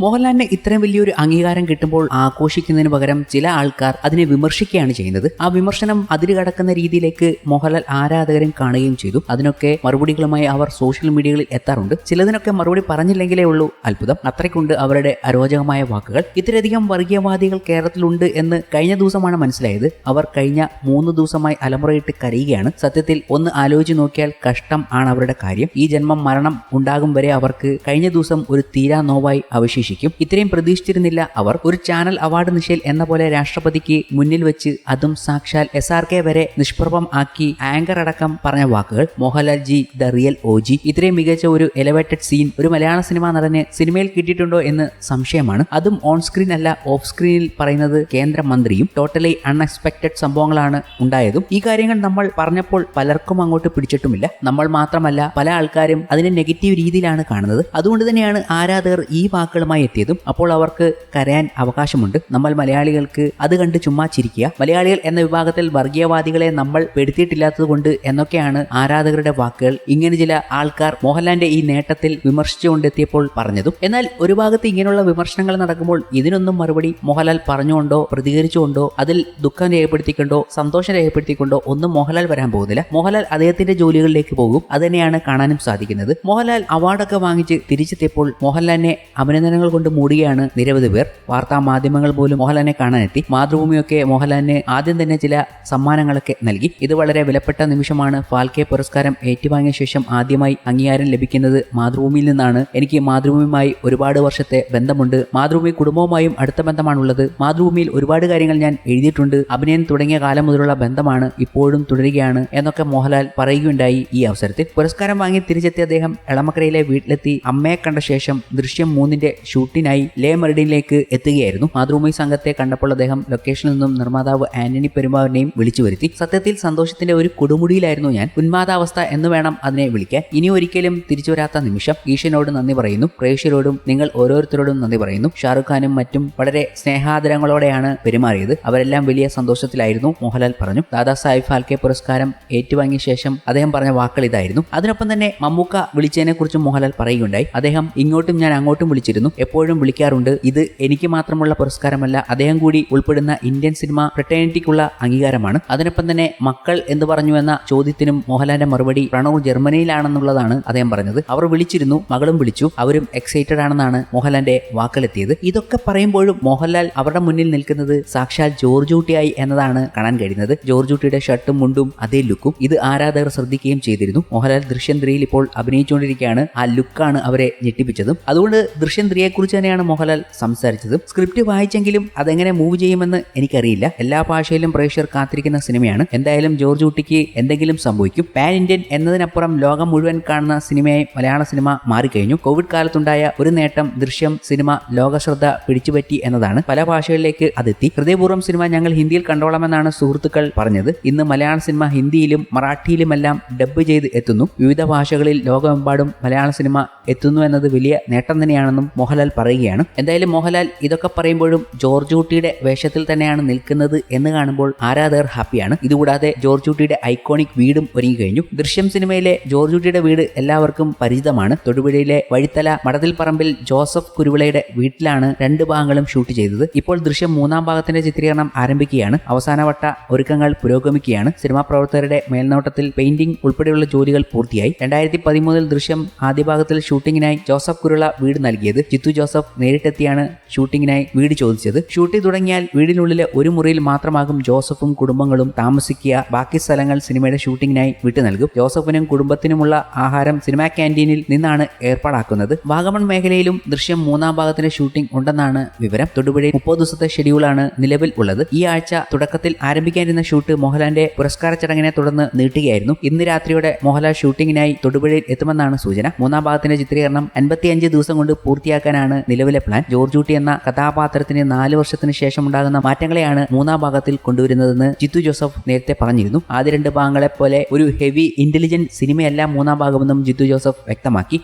മോഹൻലാലിന് ഇത്രയും വലിയൊരു അംഗീകാരം കിട്ടുമ്പോൾ ആഘോഷിക്കുന്നതിന് പകരം ചില ആൾക്കാർ അതിനെ വിമർശിക്കുകയാണ് ചെയ്യുന്നത്. ആ വിമർശനം അതിര് കടക്കുന്ന രീതിയിലേക്ക് മോഹൻലാൽ ആരാധകരും കാണുകയും ചെയ്തു. അതിനൊക്കെ മറുപടികളുമായി അവർ സോഷ്യൽ മീഡിയകളിൽ എത്താറുണ്ട്. ചിലതിനൊക്കെ മറുപടി പറഞ്ഞില്ലെങ്കിലേ ഉള്ളൂ. അത്ഭുതം. അത്രയ്ക്കുണ്ട് അവരുടെ അരോചകമായ വാക്കുകൾ. ഇത്രയധികം വർഗീയവാദികൾ കേരളത്തിലുണ്ട് എന്ന് കഴിഞ്ഞ ദിവസമാണ് മനസ്സിലായത്. അവർ കഴിഞ്ഞ മൂന്ന് ദിവസമായി അലമുറയിട്ട് കരയുകയാണ്. സത്യത്തിൽ ഒന്ന് ആലോചിച്ച് നോക്കിയാൽ കഷ്ടം ആണ് അവരുടെ കാര്യം. ഈ ജന്മം മരണം ഉണ്ടാകും വരെ അവർക്ക് കഴിഞ്ഞ ദിവസം ഒരു തീരാ നോവായി അവശേഷിക്കും ഇത്രയും പ്രതീക്ഷിച്ചിരുന്നില്ല. അവർ ഒരു ചാനൽ അവാർഡ് നിഷേൽ എന്ന പോലെ രാഷ്ട്രപതിക്ക് മുന്നിൽ വെച്ച് അതും സാക്ഷാൽ എസ് ആർ കെ വരെ നിഷ്പ്രഭം ആക്കി ആങ്കർ അടക്കം പറഞ്ഞ വാക്കുകൾ Mohanlal ji the real O G ഇത്രയും മികച്ച ഒരു എലവേറ്റഡ് സീൻ ഒരു മലയാള സിനിമാ നടന് സിനിമയിൽ കിട്ടിയിട്ടുണ്ടോ എന്ന് സംശയമാണ്. അതും ഓൺ സ്ക്രീൻ അല്ല ഓഫ് സ്ക്രീനിൽ പറയുന്നത് കേന്ദ്രമന്ത്രിയും ടോട്ടലി അൺഎക്സ്പെക്ടഡ് സംഭവങ്ങളാണ് ഉണ്ടായതും. ഈ കാര്യങ്ങൾ നമ്മൾ പറഞ്ഞപ്പോൾ പലർക്കും അങ്ങോട്ട് പിടിച്ചിട്ടുമില്ല. നമ്മൾ മാത്രമല്ല പല ആൾക്കാരും അതിനെ നെഗറ്റീവ് രീതിയിലാണ് കാണുന്നത്. അതുകൊണ്ട് തന്നെയാണ് ആരാധകർ ഈ വാക്കുകളുമായി എത്തിയതും അപ്പോൾ അവർക്ക് കരയാൻ അവകാശമുണ്ട്. നമ്മൾ മലയാളികൾക്ക് അത് കണ്ട് ചുമ്മാ ചിരിക്കുക. മലയാളികൾ എന്ന വിഭാഗത്തിൽ വർഗീയവാദികളെ നമ്മൾ പെടുത്തിയിട്ടില്ലാത്തതുകൊണ്ട് എന്നൊക്കെയാണ് ആരാധകരുടെ വാക്കുകൾ. ഇങ്ങനെ ചില ആൾക്കാർ മോഹൻലാലിന്റെ ഈ നേട്ടത്തിൽ വിമർശിച്ചുകൊണ്ടെത്തിയപ്പോൾ പറഞ്ഞതും. എന്നാൽ ഒരു ഭാഗത്ത് ഇങ്ങനെയുള്ള വിമർശനങ്ങൾ നടക്കുമ്പോൾ ഇതിനൊന്നും മറുപടി മോഹൻലാൽ പറഞ്ഞുകൊണ്ടോ പ്രതികരിച്ചുകൊണ്ടോ അതിൽ ദുഃഖം രേഖപ്പെടുത്തിക്കൊണ്ടോ സന്തോഷം രേഖപ്പെടുത്തിക്കൊണ്ടോ ഒന്നും മോഹൻലാൽ വരാൻ പോകുന്നില്ല. മോഹൻലാൽ അദ്ദേഹത്തിന്റെ ജോലികളിലേക്ക് പോകും. അത് കാണാനും സാധിക്കുന്നത്. മോഹൻലാൽ അവാർഡൊക്കെ വാങ്ങിച്ച് തിരിച്ചെത്തിയപ്പോൾ മോഹൻലാലിനെ അഭിനന്ദനങ്ങൾ കൊണ്ട് മൂടുകയാണ് നിരവധി പേർ. വാർത്താ മാധ്യമങ്ങൾ പോലും മോഹൻലാലിനെ കാണാനെത്തി. മാതൃഭൂമിയൊക്കെ മോഹൻലാലിന് ആദ്യം തന്നെ ചില സമ്മാനങ്ങളൊക്കെ നൽകി. ഇത് വളരെ വിലപ്പെട്ട നിമിഷമാണ് ഫാൽക്കെ പുരസ്കാരം ഏറ്റുവാങ്ങിയ ശേഷം ആദ്യമായി അംഗീകാരം ലഭിക്കുന്നത് മാതൃഭൂമിയിൽ നിന്നാണ്. എനിക്ക് മാതൃഭൂമിയുമായി ഒരുപാട് വർഷത്തെ ബന്ധമുണ്ട്. മാതൃഭൂമി കുടുംബവുമായും അടുത്ത ബന്ധമാണുള്ളത്. മാതൃഭൂമിയിൽ ഒരുപാട് കാര്യങ്ങൾ ഞാൻ എഴുതിയിട്ടുണ്ട്. അഭിനയം തുടങ്ങിയ കാലം മുതലുള്ള ബന്ധമാണ് ഇപ്പോഴും തുടരുകയാണ് എന്നൊക്കെ മോഹൻലാൽ പറയുകയുണ്ടായി ഈ അവസരത്തിൽ. പുരസ്കാരം വാങ്ങി തിരിച്ചെത്തിയ അദ്ദേഹം എളമക്കരയിലെ വീട്ടിലെത്തി. അമ്മയെ കണ്ട ശേഷം ദൃശ്യം മൂന്നിന്റെ ഷൂട്ടിനായി ലേ മെറിഡിനിലേക്ക് എത്തുകയായിരുന്നു. മാതൃഭൂമി സംഘത്തെ കണ്ടപ്പോൾ അദ്ദേഹം ലൊക്കേഷനിൽ നിന്നും നിർമ്മാതാവ് ആന്റണി പെരുമാറിനെയും വിളിച്ചു വരുത്തി. സത്യത്തിൽ സന്തോഷത്തിന്റെ ഒരു കൊടുമുടിയിലായിരുന്നു ഞാൻ. ഉന്മാദാവസ്ഥ എന്ന് വേണം അതിനെ വിളിക്കാൻ. ഇനി ഒരിക്കലും തിരിച്ചു വരാത്ത നിമിഷം ഈശനോട് നന്ദി പറയുന്നു. പ്രേക്ഷകരോടും നിങ്ങൾ ഓരോരുത്തരോടും നന്ദി പറയുന്നു. ഷാറുഖ് ഖാനും മറ്റും വളരെ സ്നേഹാദരങ്ങളോടെയാണ് പെരുമാറിയത്. അവരെല്ലാം വലിയ സന്തോഷത്തിലായിരുന്നു മോഹൻലാൽ പറഞ്ഞു. ദാദാ സാഹിബ് ഫാൽക്കെ പുരസ്കാരം ഏറ്റുവാങ്ങിയ ശേഷം അദ്ദേഹം പറഞ്ഞ വാക്കുകൾ ഇതായിരുന്നു. അതിനൊപ്പം തന്നെ മമ്മൂക്ക വിളിച്ചതിനെ കുറിച്ചും മോഹൻലാൽ പറയുകയുണ്ടായി. അദ്ദേഹം ഇങ്ങോട്ടും ഞാൻ അങ്ങോട്ടും വിളിച്ചിരുന്നു. എപ്പോഴും വിളിക്കാറുണ്ട്. ഇത് എനിക്ക് മാത്രമുള്ള പുരസ്കാരമല്ല അദ്ദേഹം കൂടി ഉൾപ്പെടുന്ന ഇന്ത്യൻ സിനിമ ഫ്രട്ടേണിറ്റിക്കുള്ള അംഗീകാരമാണ്. അതിനൊപ്പം തന്നെ മക്കൾ എന്ന് പറഞ്ഞു എന്ന ചോദ്യത്തിനും മോഹൻലാലിന്റെ മറുപടി പ്രണവ് ജർമ്മനിയിലാണെന്നുള്ളതാണ് അദ്ദേഹം പറഞ്ഞത്. അവർ വിളിച്ചിരുന്നു മകളും വിളിച്ചു. അവരും എക്സൈറ്റഡ് ആണെന്നാണ് മോഹൻലാലിന്റെ വാക്കിലെത്തിയത്. ഇതൊക്കെ പറയുമ്പോഴും മോഹൻലാൽ അവരുടെ മുന്നിൽ നിൽക്കുന്നത് സാക്ഷാൽ ജോർജ് ഊട്ടിയായി എന്നതാണ് കാണാൻ കഴിയുന്നത്. ജോർജ് ഊട്ടിയുടെ ഷർട്ടും മുണ്ടും അതേ ലുക്കും. ഇത് ആരാധകർ ശ്രദ്ധിക്കുകയും ചെയ്തിരുന്നു. മോഹൻലാൽ ദൃശ്യം ത്രീയിൽ ഇപ്പോൾ അഭിനയിച്ചുകൊണ്ടിരിക്കുകയാണ്. ആ ലുക്കാണ് അവരെ ഞെട്ടിപ്പിച്ചതും. അതുകൊണ്ട് ദൃശ്യം ത്രീയെ കുറിച്ച് തന്നെയാണ് മോഹൻലാൽ സംസാരിച്ചത്. സ്ക്രിപ്റ്റ് വായിച്ചെങ്കിലും അതെങ്ങനെ മൂവ് ചെയ്യുമെന്ന് എനിക്കറിയില്ല. എല്ലാ ഭാഷയിലും പ്രേക്ഷകർ കാത്തിരിക്കുന്ന സിനിമയാണ്. എന്തായാലും ജോർജ് ഊട്ടിക്ക് എന്തെങ്കിലും സംഭവിക്കും. പാൻ ഇന്ത്യൻ എന്നതിനപ്പുറം ലോകം മുഴുവൻ കാണുന്ന സിനിമയായി മലയാള സിനിമ മാറിക്കഴിഞ്ഞു. കോവിഡ് കാലത്തുണ്ടായ ഒരു നേട്ടം ദൃശ്യം സിനിമ ലോകശ്രദ്ധ പിടിച്ചുപറ്റി എന്നതാണ്. പല ഭാഷകളിലേക്ക് അതെത്തി. ഹൃദയപൂർവം സിനിമ ഞങ്ങൾ ഹിന്ദിയിൽ കണ്ടോളാമെന്നാണ് സുഹൃത്തുക്കൾ പറഞ്ഞത്. ഇന്ന് മലയാള സിനിമ ഹിന്ദിയിലും മറാഠിയിലുമെല്ലാം ഡബ്ബ് ചെയ്ത് എത്തുന്നു. വിവിധ ഭാഷകളിൽ ലോകമെമ്പാടും മലയാള സിനിമ എത്തുന്നു എന്നത് വലിയ നേട്ടം തന്നെയാണെന്നും മോഹൻലാൽ പറയുകയാണ്. എന്തായാലും മോഹൻലാൽ ഇതൊക്കെ പറയുമ്പോഴും ജോർജ് ഊട്ടിയുടെ വേഷത്തിൽ തന്നെയാണ് നിൽക്കുന്നത് എന്ന് കാണുമ്പോൾ ആരാധകർ ഹാപ്പിയാണ്. ഇതുകൂടാതെ ജോർജ് ഊട്ടിയുടെ ഐക്കോണിക് വീടും ഒരുങ്ങി കഴിഞ്ഞു ദൃശ്യം സിനിമയിലെ ജോർജ് ഊട്ടിയുടെ വീട് എല്ലാവർക്കും പരിചിതമാണ്. തൊടുപുഴയിലെ വഴിത്തല മടതിൽ പറമ്പിൽ ജോസഫ് കുരുവിളയുടെ വീട്ടിലാണ് രണ്ട് ഭാഗങ്ങളും ഷൂട്ട് ചെയ്തത്. ഇപ്പോൾ ദൃശ്യം മൂന്നാം ഭാഗത്തിന്റെ ചിത്രീകരണം ആരംഭിക്കുകയാണ്. അവസാനവട്ട ഒരുക്കങ്ങൾ പുരോഗമിക്കുകയാണ്. സിനിമാ പ്രവർത്തകരുടെ മേൽനോട്ടത്തിൽ പെയിന്റിംഗ് ഉൾപ്പെടെയുള്ള ജോലികൾ പൂർത്തിയായി. രണ്ടായിരത്തി പതിമൂന്നിൽ ദൃശ്യം ആദ്യ ഭാഗത്തിൽ ഷൂട്ടിങ്ങിനായി ജോസഫ് കുരുള വീട് നൽകിയത്. ജിത്തു ജോസഫ് നേരിട്ടെത്തിയാണ് ഷൂട്ടിങ്ങിനായി വീട് ചോദിച്ചത്. ഷൂട്ടിംഗ് തുടങ്ങിയാൽ വീടിനുള്ളിലെ ഒരു മുറിയിൽ മാത്രമാകും ജോസഫും കുടുംബങ്ങളും താമസിക്കുക. ബാക്കി സ്ഥലങ്ങൾ സിനിമയുടെ ഷൂട്ടിങ്ങിനായി വിട്ടു നൽകും. ജോസഫിനും കുടുംബത്തിനുമുള്ള ആഹാരം സിനിമാ ക്യാന്റീനിൽ നിന്നാണ് ഏർപ്പാടാക്കുന്നത്. വാഗമൺ മേഖലയിലും ദൃശ്യം മൂന്നാം ഭാഗത്തിന്റെ ഷൂട്ടിംഗ് ഉണ്ടെന്നാണ് വിവരം. തൊടുപുഴയിൽ മുപ്പത് ദിവസത്തെ ഷെഡ്യൂളാണ് നിലവിൽ ഉള്ളത്. ഈ ആഴ്ച തുടക്കത്തിൽ ആരംഭിക്കാനിരുന്ന ഷൂട്ട് മോഹൻലാലിന്റെ പുരസ്കാര ചടങ്ങിനെ തുടർന്ന് നീട്ടുകയായിരുന്നു. ഇന്ന് രാത്രിയോടെ മോഹൻലാൽ ഷൂട്ടിങ്ങിനായി തൊടുപുഴയിൽ എത്തുമെന്നാണ് സൂചന. മൂന്നാം ഭാഗത്തിന്റെ ചിത്രീകരണം അൻപത്തിയഞ്ച് ദിവസം കൊണ്ട് പൂർത്തിയാക്കാനാണ് നിലവിലെ പ്ലാൻ ജോർജ് ഊട്ടി എന്ന കഥാപാത്രത്തിന് നാല് വർഷത്തിന് ശേഷം ഉണ്ടാകുന്ന മാറ്റങ്ങളെയാണ് മൂന്നാം ഭാഗത്തിൽ കൊണ്ടുവരുന്നതെന്ന് ജിത്തു ജോസഫ് നേരത്തെ പറഞ്ഞിരുന്നു. ആദ്യ രണ്ട് ഭാഗങ്ങളെ പോലെ ഒരു ഹെവി ഇന്റലിജന്റ് സിനിമയല്ല മൂന്നാം ഭാഗമെന്നും ജിത്തു ജോസഫ് വ്യക്തമാക്കി.